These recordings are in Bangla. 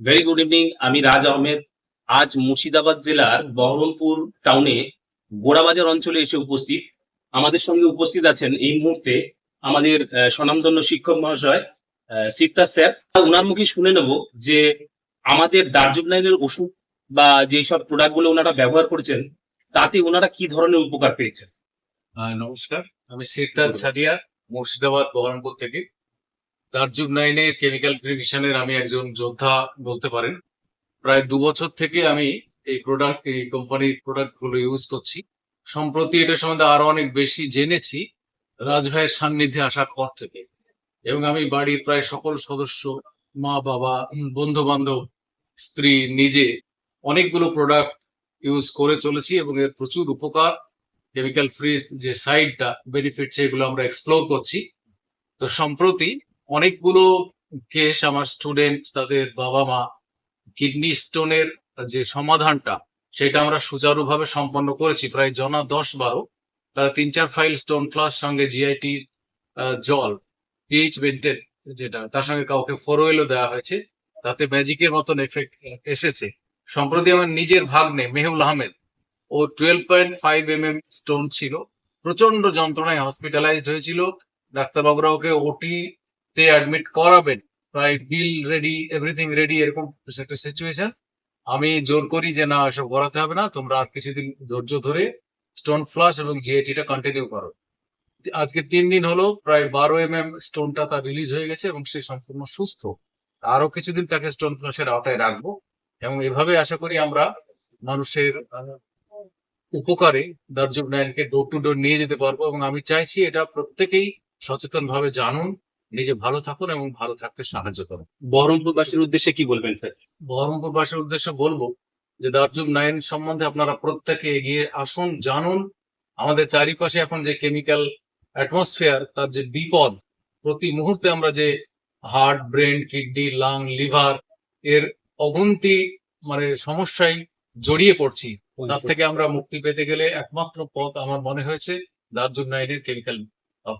ভেরি গুড ইভিনিং আমি রাজ আহমেদ। আজ মুর্শিদাবাদ জেলার বহরমপুর টাউনে গোড়াবাজার অঞ্চলে এসে উপস্থিত। আমাদের সঙ্গে উপস্থিত আছেন এই মুহূর্তে আমাদের স্বনামধন্য শিক্ষক মহাশয় সিকদার স্যার। ওনার মুখে শুনে নেব যে আমাদের দার্জুক লাইনের ওষুধ বা যেই সব প্রোডাক্টগুলো ওনারা ব্যবহার করেছেন, তাতে ওনারা কি ধরনের উপকার পেয়েছেন? নমস্কার, আমি সিদ্ধার্থ সারিয়া, মুর্শিদাবাদ, বহরমপুর থেকে। তারজুব নাইনের কেমিক্যাল ক্রিমিশনের আমি একজন যোদ্ধা বলতে পারেন। প্রায় দু বছর থেকে আমি এই প্রোডাক্ট এই কোম্পানির প্রোডাক্টগুলো ইউজ করছি। সম্প্রতি এটা সম্বন্ধে আরও অনেক বেশি জেনেছি রাজ ভাইয়ের সান্নিধ্যে আসার পর থেকে। এবং আমি বাড়ির প্রায় সকল সদস্য, মা, বাবা বন্ধু বান্ধব স্ত্রী, নিজে অনেকগুলো প্রোডাক্ট ইউজ করে চলেছি এবং এর প্রচুর উপকার। কেমিক্যাল ফ্রি যে সাইডটা বেনিফিট সেগুলো আমরা এক্সপ্লোর করছি। তো সম্প্রতি অনেকগুলো কেস আমার স্টুডেন্ট তাদের বাবা মা কিডনি স্টোনের যে সমাধানটা, সেটা আমরা সুচারুভাবে সম্পন্ন করেছি। প্রায় জনা দশ বারো, তারা তিন চার ফাইল স্টোন ফ্লাস সঙ্গে জিআইটি জল পিএইচ মেনটেন যেটা, তার সঙ্গে কাউকে ফোরওয়েলও দেওয়া হয়েছে। তাতে ম্যাজিকের মতন এফেক্ট এসেছে। সম্প্রতি আমার নিজের ভাগ্নে, মেহুল আহমেদ, ও twelve point five M M stone ছিল। প্রচণ্ড যন্ত্রণায় হসপিটালাইজড হয়েছিল। ডাক্তারবাবুরা ওকে ওটি তে অ্যাডমিট করাবেন, প্রায় বিল রেডি এভরিথিং রেডি এরকম একটা সিচুয়েশন আমি জোর করি যে না, এসব করাতে হবে না, তোমরা আর কিছুদিন ধৈর্য ধরে স্টোন ফ্লাশ এবং জিএটিটা কন্টিনিউ করো। আজকে তিন দিন হলো, প্রায় বারো এম এম স্টোনটা তার রিলিজ হয়ে গেছে এবং সে সম্পূর্ণ সুস্থ। আরও কিছুদিন তাকে স্টোন ফ্লাশের আওতায় রাখব এবং এভাবে আশা করি আমরা মানুষের উপকারে দার্জুক নাইনকে ডোর টু ডোর নিয়ে যেতে পারব এবং আমি চাইছি এটা প্রত্যেকেই সচেতন ভাবে জানুন। নিজে ভালো থাকুন এবং ভালো থাকতে সাহায্য করুন। বহরমপুরবাসীর উদ্দেশ্যে কি বলবেন স্যার? বহরমপুরবাসীর উদ্দেশ্যে বলব যে দার্জুক নাইন সম্বন্ধে আপনারা প্রত্যেকে এগিয়ে আসুন জানুন। আমাদের চারিপাশে এখন যে কেমিক্যাল অ্যাটমসফিয়ার তার যে বিপদ প্রতি মুহূর্তে আমরা যে heart brain kidney lung liver এর অগুন্তি মানে সমস্যায় জড়িয়ে পড়ছি তার থেকে আমরা মুক্তি পেতে গেলে একমাত্র পথ আমার মনে হয়েছে দার্জুক নাইনের কেমিক্যাল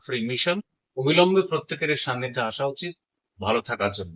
ফ্রি মিশন অবিলম্বে প্রত্যেকের সান্নিধ্যে আসা উচিত। ভালো থাকার জন্য।